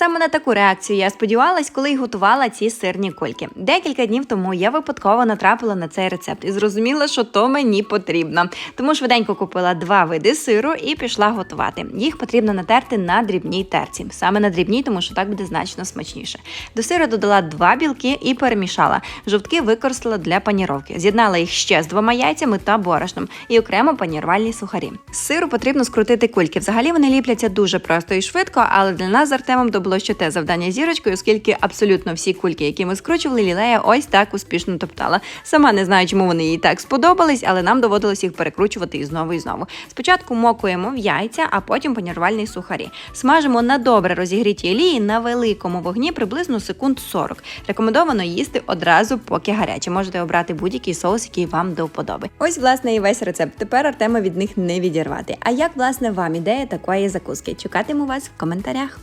Саме на таку реакцію я сподівалась, коли й готувала ці сирні кульки. Декілька днів тому я випадково натрапила на цей рецепт і зрозуміла, що то мені потрібно. Тому швиденько купила два види сиру і пішла готувати. Їх потрібно натерти на дрібній терці. Саме на дрібній, тому що так буде значно смачніше. До сиру додала два білки і перемішала. Жовтки використала для паніровки. З'єднала їх ще з двома яйцями та борошном і окремо панірувальні сухарі. Сиру потрібно скрутити кульки. Взагалі вони ліпляться дуже просто і швидко, але для нас з Артемом то було ще те завдання зірочкою, оскільки абсолютно всі кульки, які ми скручували, лілея ось так успішно топтала. Сама не знаю, чому вони їй так сподобались, але нам доводилось їх перекручувати і знову і знову. Спочатку мокуємо в яйця, а потім панірувальні сухарі. Смажимо на добре розігрітій олії на великому вогні приблизно секунд 40. Рекомендовано їсти одразу, поки гаряче. Можете обрати будь-який соус, який вам до вподоби. Ось, власне, і весь рецепт. Тепер Артема від них не відірвати. А як власне вам ідея такої закуски? Чекатиму вас в коментарях.